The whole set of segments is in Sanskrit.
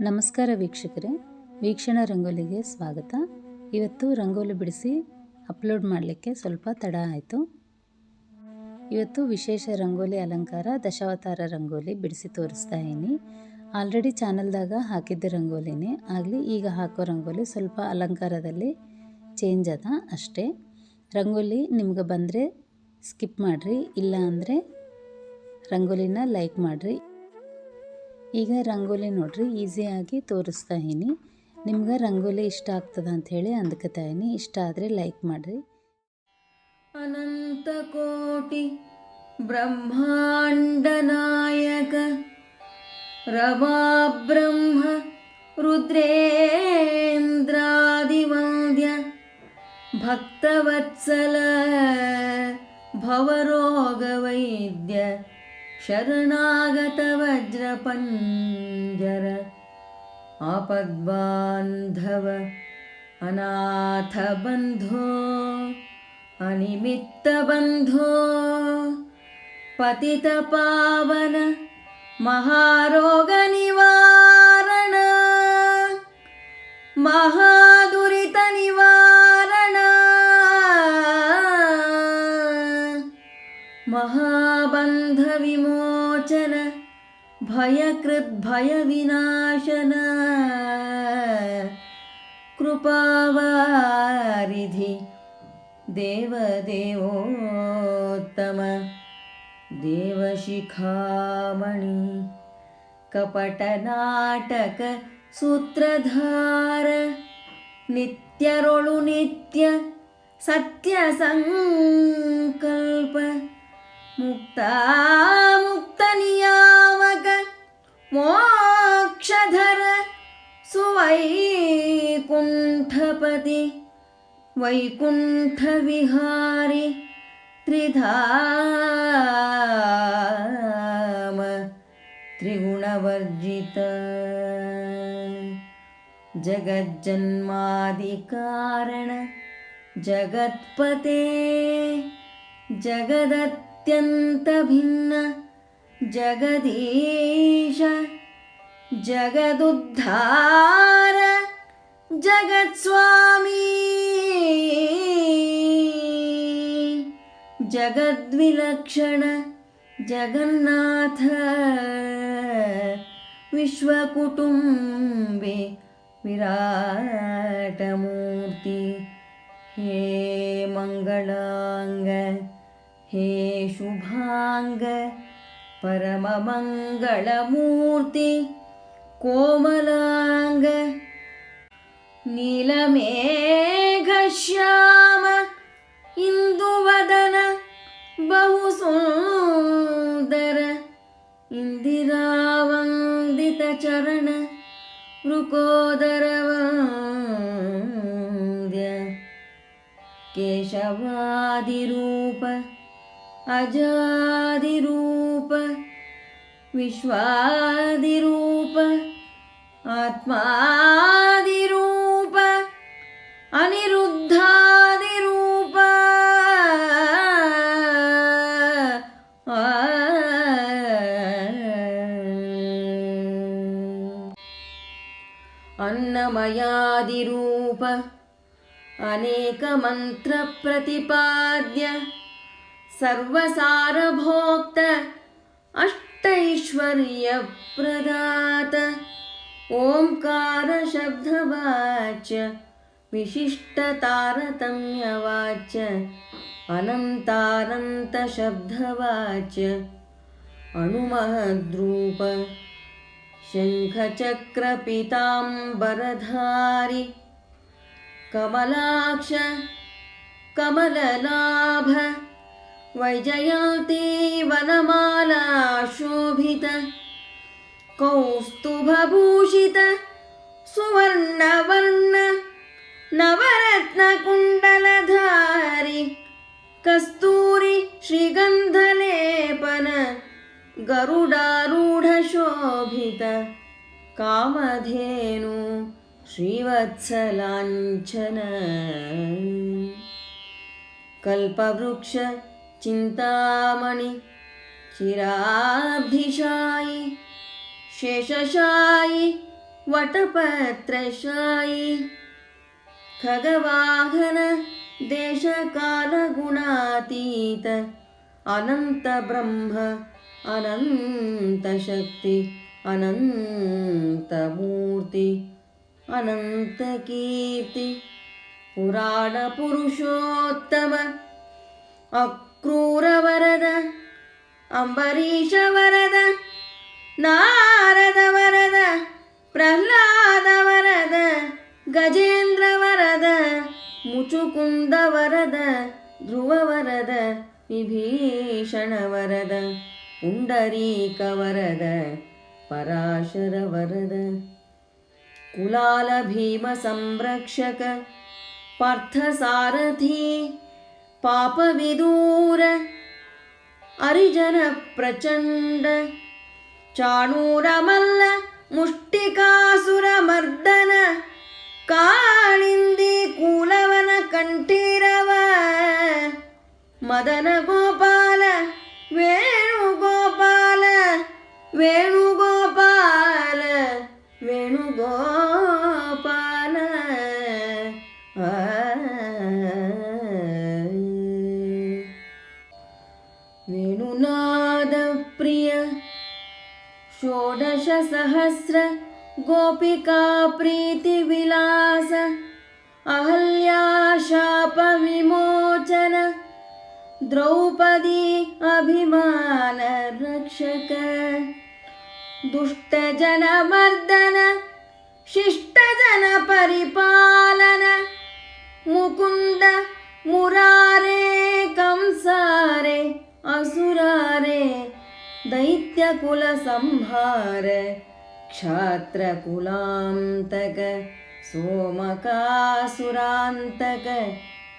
ನಮಸ್ಕಾರ ವೀಕ್ಷಕರೇ, ವೀಕ್ಷಣ ರಂಗೋಲಿಗೆ ಸ್ವಾಗತ. ಇವತ್ತು ರಂಗೋಲಿ ಬಿಡಿಸಿ ಅಪ್ಲೋಡ್ ಮಾಡಲಿಕ್ಕೆ ಸ್ವಲ್ಪ ತಡ ಆಯಿತು. ಇವತ್ತು ವಿಶೇಷ ರಂಗೋಲಿ ಅಲಂಕಾರ, ದಶಾವತಾರ ರಂಗೋಲಿ ಬಿಡಿಸಿ ತೋರಿಸ್ತಾ ಇದ್ದೀನಿ. ಆಲ್ರೆಡಿ ಚಾನಲ್ದಾಗ ಹಾಕಿದ್ದ ರಂಗೋಲಿನೇ, ಆಗಲಿ ಈಗ ಹಾಕೋ ರಂಗೋಲಿ ಸ್ವಲ್ಪ ಅಲಂಕಾರದಲ್ಲಿ ಚೇಂಜ್ ಅದ ಅಷ್ಟೇ. ರಂಗೋಲಿ ನಿಮ್ಗೆ ಬಂದರೆ ಸ್ಕಿಪ್ ಮಾಡಿರಿ, ಇಲ್ಲ ಅಂದರೆ ರಂಗೋಲಿನ ಲೈಕ್ ಮಾಡಿರಿ. ಈಗ ರಂಗೋಲಿ ನೋಡ್ರಿ ಈಸಿಯಾಗಿ ತೋರಿಸ್ತಾ ಇದೀನಿ ನಿಮ್ಗೆ ರಂಗೋಲಿ ಇಷ್ಟ ಆಗ್ತದ ಅಂಥೇಳಿ ಹೇಳಿ ಇದೀನಿ ಇಷ್ಟ ಆದರೆ ಲೈಕ್ ಮಾಡಿರಿ. ಅನಂತ ಕೋಟಿ ಬ್ರಹ್ಮಾಂಡ ನಾಯಕ ರವಾಬ್ರಹ್ಮ ರುದ್ರೇಂದ್ರಾದಿವಂದ್ಯ, ಭಕ್ತವತ್ಸಲ ಭವರೋಗ ವೈದ್ಯ शरणागतवज्रपञ्जर आपद्बान्धव अनाथबन्धो अनिमित्तबन्धो पतितपावन महारोगनिवारण महाबन्धविमोचन भयकृद्भयविनाशन कृपावारिधि देवदेवोत्तम देवशिखामणि कपटनाटक सूत्रधार नित्यरोळु नित्य सत्यसङ्कल्प मुक्तामुक्तनियामक मोक्षधर सुवैकुण्ठपति वैकुण्ठविहारि त्रिधाम त्रिगुणवर्जित। जगज्जन्मादिकारण जगत्पते जगदत्यन्तभिन्न जगदीश जगदुद्धार जगत्स्वामी। जगद्विलक्षण जगन्नाथ विश्वकुटुम्बे विराटमूर्ति हे मङ्गलाङ्ग हे शुभाङ्ग परममङ्गलमूर्ति कोमलाङ्ग नीलमेघश्याम इन्दुवदन बहु सुन्दर इन्दिरावन्दितचरण वृकोदरवन्द्य केशवादिरूप अजादिरूप विश्वादिरूप आत्मादिरूप अनिरुद्धादिरूप। अन्नमयादिरूप अनेकमन्त्रप्रतिपाद्य सर्वसारभोक्त अष्टैश्वर्यप्रदात। ओङ्कारशब्दवाच्य विशिष्टतारतम्यवाच्य अनन्तानन्तशब्दवाच्य अणुमहद्रूप शङ्खचक्रपिताम्बरधारि। कमलाक्ष कमललाभ वैजयन्ती वनमाला शोभित। कौस्तुभभूषित सुवर्णवर्ण नवरत्नकुण्डलधारि कस्तूरि श्रीगन्धलेपन गरुडारूढशोभित। कामधेनु श्रीवत्सलाञ्छन। कल्पवृक्ष चिन्तामणि चिराब्धिशायि शेषशायि वटपत्रशायी। खगवाहन देशकालगुणातीत अनन्तब्रह्म अनन्तशक्ति अनन्तमूर्ति अनन्तकीर्ति पुराणपुरुषोत्तम अक्रूरवरद अम्बरीशवरद नारदवरद प्रह्लादवरद गजेन्द्रवरद मुचुकुन्दवरद ध्रुववरद विभीषणवरद पुण्डरीकवरद पराशरवरद कुलालभीमसंरक्षक पार्थसारथी പാപവിദൂര അരിജന പ്രചണ്ഡ ചാണൂരമല്ല മുഷ്ടികാസുരമർദ്ദന കാളിന്തി കൂലവന കണ്ഠീരവ മദന ഗോപാല വേണുഗോപാല വേണു षोडशसहस्र गोपिका प्रीतिविलास अहल्या शापविमोचन द्रौपदी अभिमानरक्षक दुष्टजनमर्दन शिष्टजनपरिपालन मुकुन्द मुरारे कंसारे असुरारे दैत्यकुलसंहार क्षात्रकुलान्तक सोमकासुरान्तक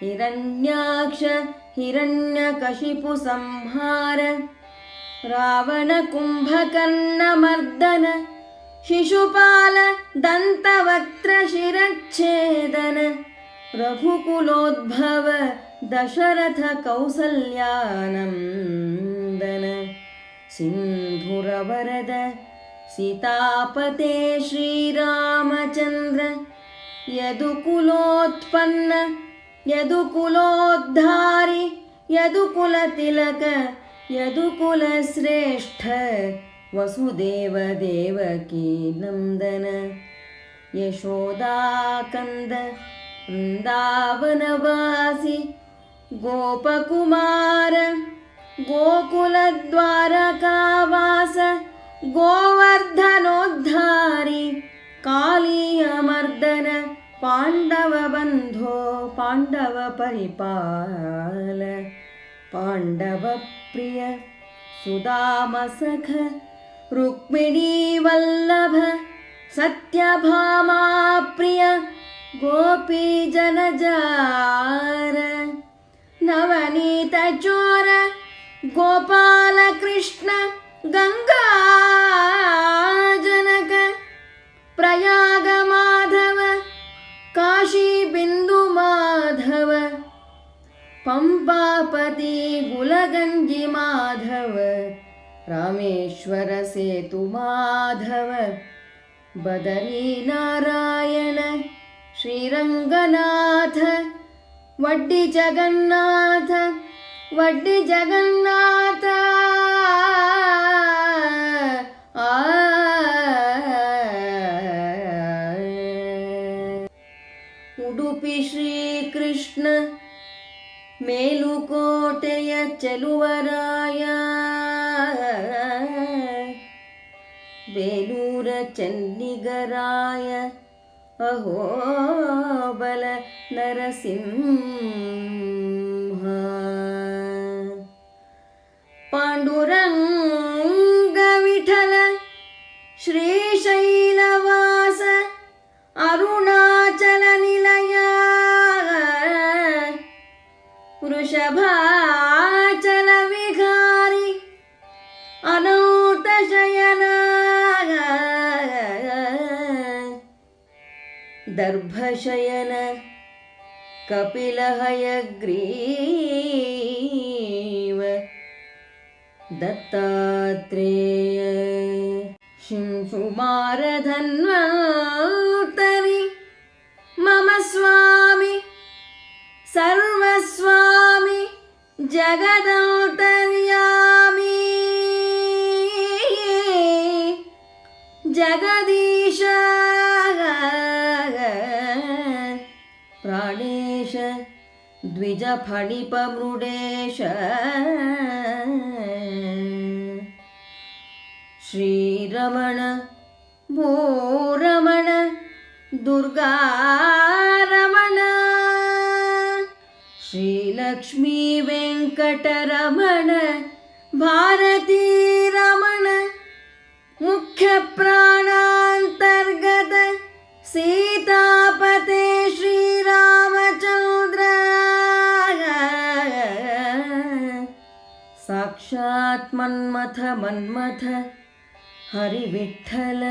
हिरण्याक्ष हिरण्यकशिपुसंहार रावणकुम्भकर्णमर्दन शिशुपाल दन्तवक्त्रशिरच्छेदन रघुकुलोद्भव दशरथ कौसल्यानन्दन सिन्धुरवरद सीतापते श्रीरामचन्द्र यदुकुलोत्पन्न यदुकुलोद्धारि यदुकुलतिलक यदुकुलश्रेष्ठ वसुदेवदेवकी नन्दन यशोदाकन्द वृन्दावनवासि गोपकुमार गोकुलद्वारकावास गोवर्धनोद्धारि कालीयमर्दन पाण्डवबन्धो पाण्डवपरिपाल पाण्डवप्रिय सुदामसख रुक्मिणीवल्लभ सत्यभामाप्रिय गोपीजनजार नवनीतचोर गोपालकृष्ण गङ्गाजनक प्रयागमाधव काशीबिन्दुमाधव पम्पापति गुलगञ्जि माधव रामेश्वर सेतु माधव बदरीनारायण श्रीरङ्गनाथ वड्डि വഡ് ജഗന്നാഥ ಉಡುಪಿ ಶ್ರೀಕೃಷ್ಣ ಮೇಲುಕೋಟೆಯ ಚೆಲುವರಾಯ ಬೇಲೂರ ಚನ್ನಿಗರಾಯ ಅಹೋಬಲ ನರಸಿಂಹ पाण्डुरङ्गविठल श्रीशैलवास अरुणाचल वृषभाचलविहारि अनौतशयना दर्भशयन कपिलहयग्री दत्तात्रेय। शिंशुमारधन्वन्तरि मम स्वामी सर्वस्वामी जगदौतर्यामी जगदीश प्राणेश द्विजफणिपमृडेश। श्रीरमण भूरमण दुर्गारमण। श्रीलक्ष्मी वेङ्कटरमण भारतीरमण। मुख्यप्राणान्तर्गत सीतापते श्रीरामचन्द्र साक्षात् मन्मथ मन्मथ। ಹರಿವಿಠಲ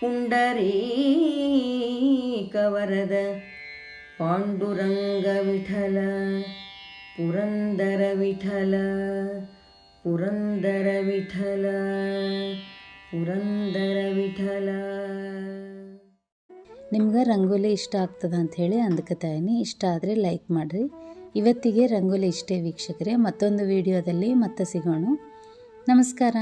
ಪುಂಡರೀಕವರದ ಪಾಂಡುರಂಗ ವಿಠಲ ಪುರಂದರ ವಿಠಲ ಪುರಂದರ ವಿಠಲ ಪುರಂದರ ವಿಠಲ ನಿಮ್ಗೆ ರಂಗೋಲಿ ಇಷ್ಟ ಆಗ್ತದ ಅಂಥೇಳಿ ಅಂದ್ಕತಾಯಿನಿ ಇಷ್ಟ ಆದರೆ ಲೈಕ್ ಮಾಡಿರಿ. ಇವತ್ತಿಗೆ ರಂಗೋಲಿ ಇಷ್ಟೇ ವೀಕ್ಷಕರೇ. ಮತ್ತೊಂದು ವಿಡಿಯೋದಲ್ಲಿ ಮತ್ತೆ ಸಿಗೋಣ. ನಮಸ್ಕಾರ.